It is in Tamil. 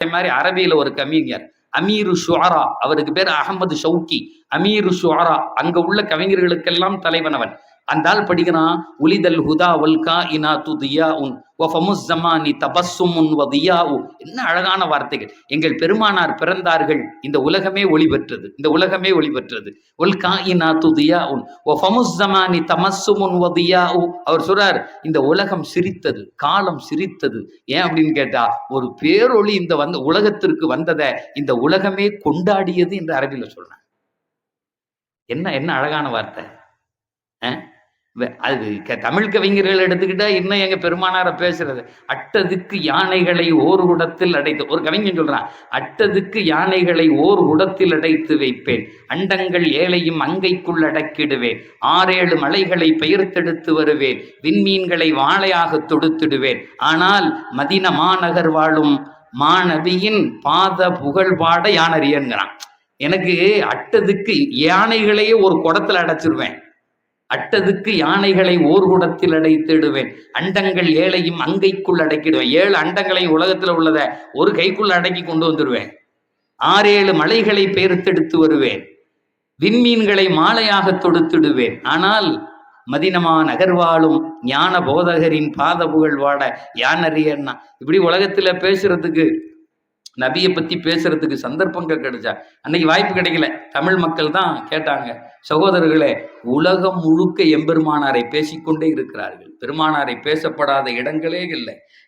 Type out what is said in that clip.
அதே மாதிரி அரபியில ஒரு கவிஞர். அமீரு ஷுஆரா அவருக்கு பேர் அகமது ஷவுக்கி அமீரு ஷுஆரா அங்க உள்ள கவிஞர்களுக்கெல்லாம் தலைவன் அவன். அந்த ஆள் படிக்கிறான். உலிதல் ஹுதா வல்கா இனா துதியா உன் என்ன அழகான வார்த்தைகள். எங்கள் பெருமானார் பிறந்தார்கள். இந்த உலகமே ஒளி பெற்றது. இந்த உலகமே ஒளி பெற்றது. ஒல் அவர் சொல்றார் இந்த உலகம் சிரித்தது காலம் சிரித்தது. ஏன் அப்படின்னு கேட்டா ஒரு பேரொளி இந்த வந்த உலகத்திற்கு வந்ததை இந்த உலகமே கொண்டாடியது என்று அரபியில் சொல்றாங்க. என்ன என்ன அழகான வார்த்தை? அது க- தமிழ் கவிஞர்கள் எடுத்துக்கிட்டா இன்னும் எங்க பெருமானார பேசுறது. அட்டதுக்கு யானைகளை ஓர் குடத்தில் அடைத்து ஒரு கவிஞன் சொல்றான் அட்டதுக்கு யானைகளை ஓர் குடத்தில் அடைத்து வைப்பேன். அண்டங்கள் ஏழையும் அங்கைக்குள் அடக்கிடுவேன். ஆறேழு மலைகளை பெயர்த்தெடுத்து வருவேன். விண்மீன்களை வாழையாக தொடுத்திடுவேன். ஆனால் மதின மாநகர் வாழும் மாணவியின் பாத புகழ் பாட யானறியங்கிறான் எனக்கு அட்டதுக்கு யானைகளையே ஒரு குடத்துல அடைச்சிருவேன். அட்டதுக்கு யானைகளை ஓர்கூடத்தில் அடைத்திடுவேன். அண்டங்கள் ஏழையும் அங்கைக்குள் அடக்கிடுவேன். ஏழு அண்டங்களை உலகத்துல உள்ளத ஒரு கைக்குள்ள அடக்கி கொண்டு வந்துடுவேன். ஆறேழு மலைகளை பெயர்த்தெடுத்து வருவேன். விண்மீன்களை மாலையாக தொடுத்திடுவேன். ஆனால் மதினமா நகர்வாழும் ஞான போதகரின் பாத புகழ் வாட யானறியன்னா இப்படி உலகத்துல பேசுறதுக்கு நபியை பத்தி பேசுறதுக்கு சந்தர்ப்பங்கள் கிடைச்சா அன்னைக்கு வாய்ப்பு கிடைக்கல. தமிழ் மக்கள் தான் கேட்டாங்க சகோதரர்களே உலகம் முழுக்க எம்பெருமானாரை பேசிக்கொண்டே இருக்கிறார்கள். பெருமானாரை பேசப்படாத இடங்களே இல்லை.